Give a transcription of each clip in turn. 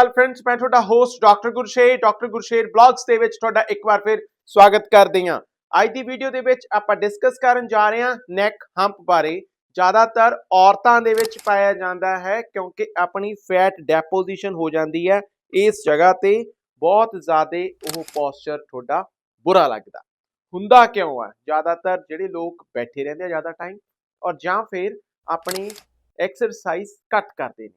ਅਕਾਲ friends ਮੈਂ ਤੁਹਾਡਾ host doctor Gursher doctor Gursher blogs ਦੇ ਵਿੱਚ ਤੁਹਾਡਾ ਇੱਕ ਵਾਰ ਫਿਰ ਸਵਾਗਤ ਕਰਦੇ ਹਾਂ। ਅੱਜ ਦੀ ਵੀਡੀਓ ਦੇ ਵਿੱਚ ਆਪਾਂ ਡਿਸਕਸ ਕਰਨ ਜਾ ਰਹੇ ਹਾਂ ਨੈਕ ਹੰਪ ਬਾਰੇ। ਜ਼ਿਆਦਾਤਰ ਔਰਤਾਂ ਦੇ ਵਿੱਚ ਪਾਇਆ ਜਾਂਦਾ ਹੈ ਕਿਉਂਕਿ ਆਪਣੀ ਫੈਟ ਡੈਪੋਜੀਸ਼ਨ ਹੋ ਜਾਂਦੀ ਹੈ। ਇਸ ਜਗ੍ਹਾ ਤੇ ਬਹੁਤ ਜ਼ਿਆਦਾ ਉਹ ਪੋਸਚਰ ਤੁਹਾਡਾ ਬੁਰਾ ਲੱਗਦਾ। ਹੁੰਦਾ ਕਿਉਂ ਆ ਜ਼ਿਆਦਾਤਰ ਜਿਹੜੇ ਲੋਕ ਬੈਠੇ ਰਹਿੰਦੇ ਆ ਜ਼ਿਆਦਾ ਟਾਈਮ ਔਰ ਜਾਂ ਫਿਰ ਆਪਣੀ ਐਕਸਰਸਾਈਜ਼ ਘੱਟ ਕਰਦੇ ਨੇ।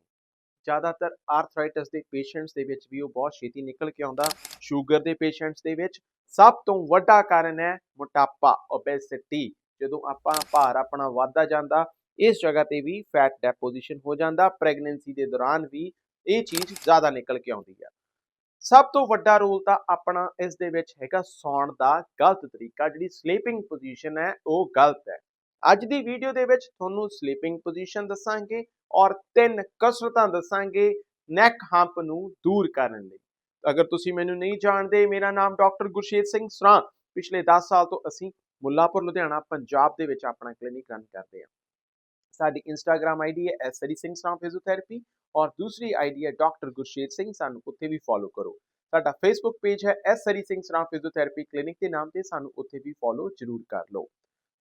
ਜ਼ਿਆਦਾਤਰ ਆਰਥਰਾਈਟਸ ਦੇ ਪੇਸ਼ੈਂਟਸ ਦੇ ਵਿੱਚ ਵੀ ਉਹ ਬਹੁਤ ਛੇਤੀ ਨਿਕਲ ਕੇ ਆਉਂਦਾ ਸ਼ੂਗਰ ਦੇ ਪੇਸ਼ੈਂਟਸ ਦੇ ਵਿੱਚ। ਸਭ ਤੋਂ ਵੱਡਾ ਕਾਰਨ ਹੈ ਮੋਟਾਪਾ ਓਬੈਸਿਟੀ ਜਦੋਂ ਆਪਾਂ ਭਾਰ ਆਪਣਾ ਵੱਧਦਾ ਜਾਂਦਾ, ਇਸ ਜਗ੍ਹਾ ਤੇ ਵੀ ਫੈਟ ਡੈਪੋਜੀਸ਼ਨ ਹੋ ਜਾਂਦਾ। ਪ੍ਰੈਗਨੈਂਸੀ ਦੇ ਦੌਰਾਨ ਵੀ ਇਹ ਚੀਜ਼ ਜ਼ਿਆਦਾ ਨਿਕਲ ਕੇ ਆਉਂਦੀ ਹੈ ਸਭ ਤੋਂ ਵੱਡਾ ਰੋਲ ਤਾਂ ਆਪਣਾ ਇਸ ਦੇ ਵਿੱਚ ਹੈਗਾ ਸੌਣ ਦਾ ਗਲਤ ਤਰੀਕਾ। ਜਿਹੜੀ ਸਲੀਪਿੰਗ ਪੋਜੀਸ਼ਨ ਹੈ, ਉਹ ਗਲਤ ਹੈ। ਅੱਜ ਦੀ ਵੀਡੀਓ ਦੇ ਵਿੱਚ ਤੁਹਾਨੂੰ ਸਲੀਪਿੰਗ ਪੋਜੀਸ਼ਨ ਦੱਸਾਂਗੇ ਔਰ ਤਿੰਨ ਕਸਰਤਾਂ ਦੱਸਾਂਗੇ ਨੈਕ ਹੰਪ ਨੂੰ ਦੂਰ ਕਰਨ ਲਈ। ਅਗਰ ਤੁਸੀਂ ਮੈਨੂੰ ਨਹੀਂ ਜਾਣਦੇ, ਮੇਰਾ ਨਾਮ ਡਾਕਟਰ ਗੁਰਸ਼ੇਰ ਸਿੰਘ ਸਰਾਂ ਪਿਛਲੇ 10 ਸਾਲ ਤੋਂ ਅਸੀਂ ਮੁੱਲਾਪੁਰ, ਲੁਧਿਆਣਾ, ਪੰਜਾਬ ਦੇ ਵਿੱਚ ਆਪਣਾ ਕਲੀਨਿਕ ਰਨ ਕਰਦੇ ਹਾਂ। ਸਾਡੀ ਇੰਸਟਾਗ੍ਰam ਆਈਡੀ ਹੈ ਐਸਰੀ ਸਿੰਘ ਸਰਾਂ ਫਿਜ਼ੀਓਥੈਰੇਪੀ ਔਰ ਦੂਸਰੀ ਆਈਡੀ ਹੈ ਡਾਕਟਰ ਗੁਰਸ਼ੇਰ ਸਿੰਘ। ਸਾਨੂੰ ਉੱਥੇ ਵੀ ਫੋਲੋ ਕਰੋ। ਸਾਡਾ ਫੇਸਬੁੱਕ ਪੇਜ ਹੈ ਐਸਰੀ ਸਿੰਘ ਸਰਾਂ ਫਿਜ਼ੀਓਥੈਰੇਪੀ ਕਲੀਨਿਕ ਦੇ ਨਾਮ ਤੇ। ਸਾਨੂੰ ਉੱਥੇ ਵੀ ਫੋਲੋ ਜ਼ਰੂਰ ਕਰ ਲਓ।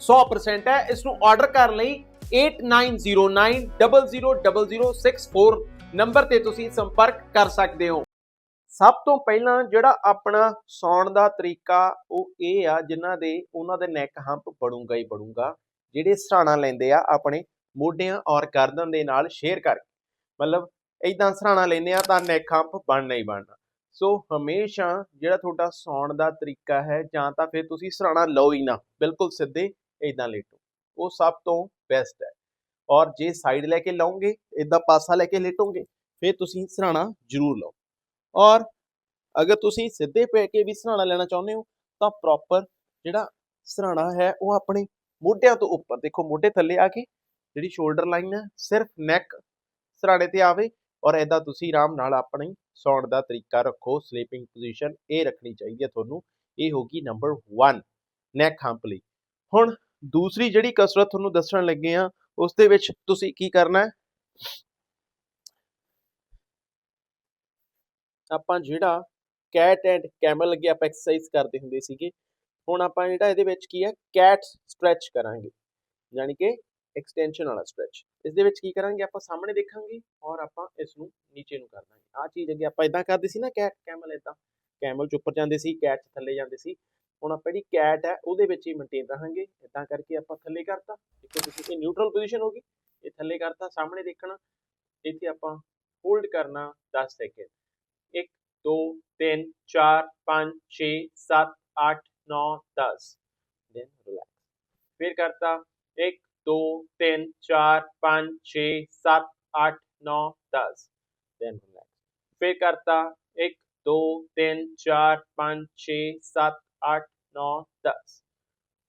100% ਹੈ। ਇਸ ਨੂੰ ਆਰਡਰ ਕਰਨ ਲਈ 8909000064 ਨੰਬਰ ਤੇ ਤੁਸੀਂ ਸੰਪਰਕ ਕਰ ਸਕਦੇ ਹੋ। ਸਭ ਤੋਂ ਪਹਿਲਾਂ ਜਿਹੜਾ ਆਪਣਾ ਸੌਣ ਦਾ ਤਰੀਕਾ, ਉਹ ਇਹ ਆ ਜਿਨ੍ਹਾਂ ਦੇ ਉਹਨਾਂ ਦੇ ਨੈਕ ਹੰਪ ਬਣੂਗਾ ਹੀ ਬਣੂਗਾ, ਜਿਹੜੇ ਸਰਾਣਾ ਲੈਂਦੇ ਆ ਆਪਣੇ ਮੋਢਿਆਂ ਔਰ ਗਰਦਨ ਦੇ ਨਾਲ ਸ਼ੇਅਰ ਕਰਕੇ। ਮਤਲਬ ਇਦਾਂ ਸਰਾਣਾ ਲੈਂਦੇ ਆ ਤਾਂ ਨੈਕ ਹੰਪ ਬਣਨਾ ਹੀ ਬਣਨਾ। ਸੋ ਹਮੇਸ਼ਾ ਜਿਹੜਾ ਤੁਹਾਡਾ ਸੌਣ ਦਾ ਤਰੀਕਾ ਹੈ, ਜਾਂ ਤਾਂ ਫਿਰ ਤੁਸੀਂ ਸਰਾਣਾ ਲਓ ਹੀ ਨਾ, ਬਿਲਕੁਲ ਸਿੱਧੇ ਇਦਾਂ ਲੇਟੋ ਉਹ ਸਭ ਤੋਂ ਬੈਸਟ ਹੈ। ਔਰ ਜੇ ਸਾਈਡ ਲੈ ਕੇ ਲਾਉਂਗੇ ਇਦਾਂ ਪਾਸਾ ਲੈ ਕੇ ਲੇਟੋਗੇ ਫਿਰ ਤੁਸੀਂ ਸਰਾਣਾ ਜ਼ਰੂਰ ਲਓ। ਔਰ ਅਗਰ ਤੁਸੀਂ ਸਿੱਧੇ ਪੈ ਕੇ ਵੀ ਸਰਾਣਾ ਲੈਣਾ ਚਾਹੁੰਦੇ ਹੋ, ਤਾਂ ਪ੍ਰੋਪਰ ਜਿਹੜਾ ਸਰਾਣਾ ਹੈ, ਉਹ ਆਪਣੇ ਮੋਢਿਆਂ ਤੋਂ ਉੱਪਰ, ਦੇਖੋ ਮੋਢੇ ਥੱਲੇ ਆ ਕੇ ਜਿਹੜੀ ਸ਼ੋਲਡਰ ਲਾਈਨ ਹੈ, ਸਿਰਫ ਨੈਕ ਸਰਾਣੇ ਤੇ ਆਵੇ ਔਰ ਐਦਾਂ ਤੁਸੀਂ ਆਰਾਮ ਨਾਲ ਆਪਣੀ ਸੌਣ ਦਾ ਤਰੀਕਾ ਰੱਖੋ ਸਲੀਪਿੰਗ ਪੋਜੀਸ਼ਨ ਇਹ ਰੱਖਣੀ ਚਾਹੀਦੀ ਹੈ ਤੁਹਾਨੂੰ, ਇਹ ਹੋਗੀ ਨੰਬਰ 1 ਨੈਕ ਹੰਪ ਲਈ। ਹੁਣ ਦੂਸਰੀ ਜਿਹੜੀ ਕਸਰਤ ਤੁਹਾਨੂੰ ਦੱਸਣ ਲੱਗੇ ਆ ਉਸ ਦੇ ਵਿੱਚ ਤੁਸੀਂ ਕੀ ਕਰਨਾ ਹੈ? ਆਪਾਂ ਜਿਹੜਾ ਕੈਟ ਐਂਡ ਕੈਮਲ ਅੱਗੇ ਆਪਾਂ ਐਕਸਰਸਾਈਜ਼ ਕਰਦੇ ਹੁੰਦੇ ਸੀਗੇ, ਹੁਣ ਆਪਾਂ ਜਿਹੜਾ ਇਹਦੇ ਵਿੱਚ ਕੀ ਹੈ ਕੈਟ ਸਟ੍ਰੈਚ ਕਰਾਂਗੇ, ਯਾਨੀ ਕਿ ਐਕਸਟੈਂਸ਼ਨ ਵਾਲਾ ਸਟ੍ਰੈਚ ਇਸ ਦੇ ਵਿੱਚ ਕੀ ਕਰਾਂਗੇ, ਆਪਾਂ ਸਾਹਮਣੇ ਦੇਖਾਂਗੇ ਔਰ ਆਪਾਂ ਇਸ ਨੂੰ ਨੀਚੇ ਨੂੰ ਕਰ ਦਾਂਗੇ। ਆਹ ਚੀਜ਼ ਅੱਗੇ ਆਪਾਂ ਇਦਾਂ ਕਰਦੇ ਸੀ ਨਾ ਕੈਟ ਕੈਮਲ ਇਦਾਂ ਕੈਮਲ ਚ ਉੱਪਰ ਜਾਂਦੇ ਸੀ ਕੈਟ ਥੱਲੇ ਜਾਂਦੇ ਸੀ। ਹੁਣ ਆਪਾਂ ਜਿਹੜੀ ਕੈਟ ਹੈ, ਉਹਦੇ ਵਿੱਚ ਹੀ ਮੇਨਟੇਨ ਰਹਾਂਗੇ। ਇਦਾਂ ਕਰਕੇ ਆਪਾਂ ਥੱਲੇ ਕਰਤਾ। ਦੇਖੋ ਤੁਸੀਂ, ਇਹ ਨਿਊਟਰਲ ਪੋਜੀਸ਼ਨ ਹੋ ਗਈ। ਇਹ ਥੱਲੇ ਕਰਤਾ, ਸਾਹਮਣੇ ਦੇਖਣਾ। ਇੱਥੇ ਆਪਾਂ ਹੋਲਡ ਕਰਨਾ 10 ਸੈਕਿੰਡ 1 2 3 4 5 6 7 8 9 10 ਦੈਨ ਰਿਲੈਕਸ ਫਿਰ ਕਰਤਾ। 1 2 3 4 5 6 7 8 9 10 ਦੈਨ ਰਿਲੈਕਸ ਫਿਰ ਕਰਤਾ। 1 2 3 4 5 6 7 8 9 10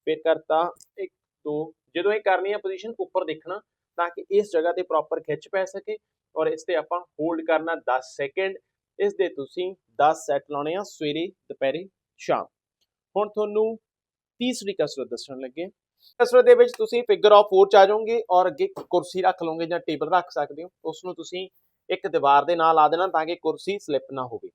ਫਿਰ ਕਰਤਾ 1 2 ਜਦੋਂ ਇਹ ਕਰਨੀ ਹੈ ਪੋਜੀਸ਼ਨ ਉੱਪਰ ਦੇਖਣਾ, ਤਾਂ ਕਿ ਇਸ ਜਗ੍ਹਾ ਤੇ ਪ੍ਰੋਪਰ ਖਿੱਚ ਪੈ ਸਕੇ ਔਰ ਇਸ ਤੇ ਆਪਾਂ ਹੋਲਡ ਕਰਨਾ 10 ਸੈਕਿੰਡ ਇਸ ਦੇ ਤੁਸੀਂ 10 ਸੈਟ ਲਾਉਣੇ ਆ ਸਵੇਰੇ, ਦੁਪਹਿਰੇ, ਸ਼ਾਮ। ਹੁਣ ਤੁਹਾਨੂੰ ਤੀਸਰੀ ਕਸਰਤ ਦੱਸਣ ਲੱਗੇ। ਕਸਰਤ ਦੇ ਵਿੱਚ ਤੁਸੀਂ ਫਿਗਰ ਆਫ 4 ਚ ਆ ਜਾਓਗੇ ਔਰ ਅੱਗੇ ਕੁਰਸੀ ਰੱਖ ਲਓਗੇ ਜਾਂ ਟੇਬਲ ਰੱਖ ਸਕਦੇ ਹੋ। ਉਸ ਨੂੰ ਤੁਸੀਂ ਇੱਕ ਦੀਵਾਰ ਦੇ ਨਾਲ ਲਾ ਦੇਣਾ ਤਾਂ ਕਿ ਕੁਰਸੀ ਸਲਿੱਪ ਨਾ ਹੋਵੇ।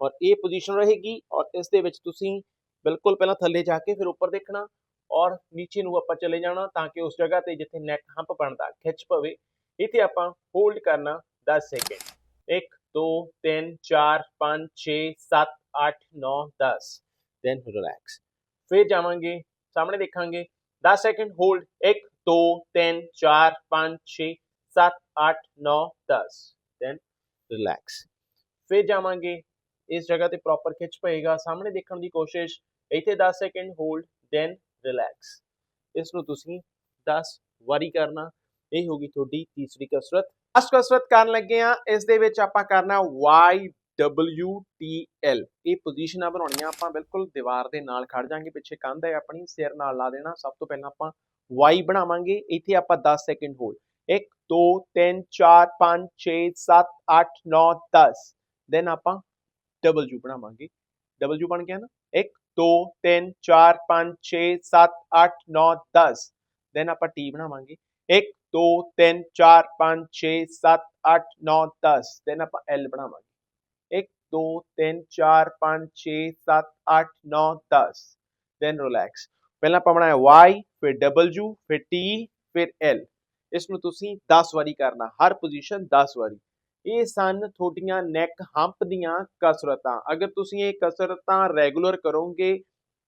ਔਰ ਇਹ ਪੋਜੀਸ਼ਨ ਰਹੇਗੀ ਔਰ ਇਸ ਦੇ ਵਿੱਚ ਤੁਸੀਂ ਬਿਲਕੁਲ ਪਹਿਲਾਂ ਥੱਲੇ ਜਾ ਕੇ ਫਿਰ ਉੱਪਰ ਦੇਖਣਾ ਔਰ ਨੀਚੇ ਨੂੰ ਆਪਾਂ ਚਲੇ ਜਾਣਾ ਤਾਂ ਕਿ ਉਸ ਜਗ੍ਹਾ ਤੇ ਜਿੱਥੇ ਨੈਕ ਹੰਪ ਬਣਦਾ ਖਿੱਚ ਪਵੇ ਇੱਥੇ ਆਪਾਂ ਹੋਲਡ ਕਰਨਾ 10 ਸੈਕਿੰਡ 1 2 3 4 5 6 7 8 9 10 ਦੈਨ ਰਿਲੈਕਸ ਫਿਰ ਜਾਵਾਂਗੇ ਸਾਹਮਣੇ ਦੇਖਾਂਗੇ 10 ਸੈਕਿੰਡ ਹੋਲਡ 1 2 3 4 5 6 7 8 9 10 ਦੈਨ ਰਿਲੈਕਸ ਫਿਰ ਜਾਵਾਂਗੇ ਇਸ ਜਗ੍ਹਾ ਤੇ ਪ੍ਰੋਪਰ ਖਿੱਚ ਪਏਗਾ ਸਾਹਮਣੇ ਦੇਖਣ ਦੀ ਕੋਸ਼ਿਸ਼ ਇੱਥੇ 10 ਸੈਕਿੰਡ ਹੋਲਡ ਦੈਨ ਰਿਲੈਕਸ ਇਸ ਨੂੰ ਤੁਸੀਂ 10 ਵਾਰੀ ਕਰਨਾ, ਇਹ ਹੋਗੀ ਤੁਹਾਡੀ ਤੀਸਰੀ ਕਸਰਤ। ਅਸ ਕਸਰਤ ਕਰਨ ਲੱਗੇ ਆ ਇਸ ਦੇ ਵਿੱਚ ਆਪਾਂ ਕਰਨਾ y w t l ਇਹ ਪੋਜੀਸ਼ਨਾਂ ਬਣਾਉਣੀਆਂ ਆਪਾਂ ਬਿਲਕੁਲ ਦੀਵਾਰ ਦੇ ਨਾਲ ਖੜ ਜਾਾਂਗੇ, ਪਿੱਛੇ ਕੰਧ ਹੈ ਆਪਣੀ, ਸਿਰ ਨਾਲ ਲਾ ਦੇਣਾ। ਸਭ ਤੋਂ ਪਹਿਲਾਂ ਆਪਾਂ y ਬਣਾਵਾਂਗੇ, ਇੱਥੇ ਆਪਾਂ 10 ਸੈਕਿੰਡ ਹੋਲਡ 1 2 3 4 5 6 7 8 9 10 ਦੈਨ ਆਪਾਂ w ਬਣਾਵਾਂਗੇ। W ਬਣ ਗਿਆ ਨਾ। 1 2 3 4 5 6 7 8 9 10 ਦੈਨ ਆਪਾਂ t ਬਣਾਵਾਂਗੇ। 1 2 3 4 5 6 7 8 9 10 ਦੈਨ ਆਪਾਂ ਐਲ ਬਣਾਵਾਂਗੇ। 1 2 3 4 5 6 7 8 9 10 ਦੈਨ ਰਿਲੈਕਸ ਪਹਿਲਾਂ ਆਪਾਂ ਬਣਾਇਆ y, ਫਿਰ w, ਫਿਰ t, ਫਿਰ l ਇਸ ਨੂੰ ਤੁਸੀਂ 10 ਵਾਰੀ ਕਰਨਾ। ਹਰ ਪੋਜੀਸ਼ਨ 10 ਵਾਰੀ। ਇਹ ਸਨ ਤੁਹਾਡੀਆਂ ਨੈਕ ਹੰਪ ਦੀਆਂ ਕਸਰਤਾਂ। ਅਗਰ ਤੁਸੀਂ ਇਹ ਕਸਰਤਾਂ ਰੈਗੂਲਰ ਕਰੋਗੇ,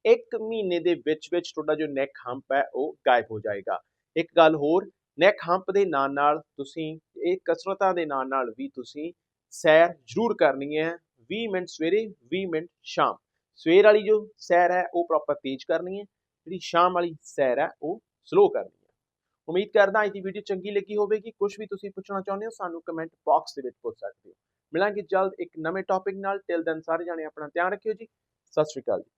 ਇੱਕ ਮਹੀਨੇ ਦੇ ਵਿੱਚ ਵਿੱਚ ਤੁਹਾਡਾ ਜੋ ਨੈਕ ਹੰਪ ਹੈ, ਉਹ ਗਾਇਬ ਹੋ ਜਾਏਗਾ। ਇੱਕ ਗੱਲ ਹੋਰ ਨੈਕ ਹੰਪ ਦੇ ਨਾਲ ਨਾਲ ਤੁਸੀਂ, ਇਹ ਕਸਰਤਾਂ ਦੇ ਨਾਲ ਨਾਲ ਵੀ ਤੁਸੀਂ ਸੈਰ ਜ਼ਰੂਰ ਕਰਨੀ ਹੈ 20 ਮਿੰਟ ਸਵੇਰੇ 20 ਮਿੰਟ ਸ਼ਾਮ। ਸਵੇਰ ਵਾਲੀ ਜੋ ਸੈਰ ਹੈ, ਉਹ ਪ੍ਰੋਪਰ ਤੇਜ਼ ਕਰਨੀ ਹੈ, ਜਿਹੜੀ ਸ਼ਾਮ ਵਾਲੀ ਸੈਰ ਹੈ, ਉਹ ਸਲੋ ਕਰਨੀ ਹੈ। ਉਮੀਦ ਕਰਦਾ ਅੱਜ ਦੀ ਵੀਡੀਓ ਚੰਗੀ ਲੱਗੀ ਹੋਵੇਗੀ। ਕੁਝ ਵੀ ਤੁਸੀਂ ਪੁੱਛਣਾ ਚਾਹੁੰਦੇ ਹੋ, ਸਾਨੂੰ ਕਮੈਂਟ ਬਾਕਸ ਦੇ ਵਿੱਚ ਪੁੱਛ ਸਕਦੇ ਹੋ। ਮਿਲਾਂਗੇ ਜਲਦ ਇੱਕ ਨਵੇਂ ਟੌਪਿਕ ਨਾਲ। ਟਿਲ ਦੈਨ ਸਾਰੇ ਜਾਣੇ ਆਪਣਾ ਧਿਆਨ ਰੱਖਿਓ ਜੀ। ਸਤਿ ਸ਼੍ਰੀ ਅਕਾਲ ਜੀ।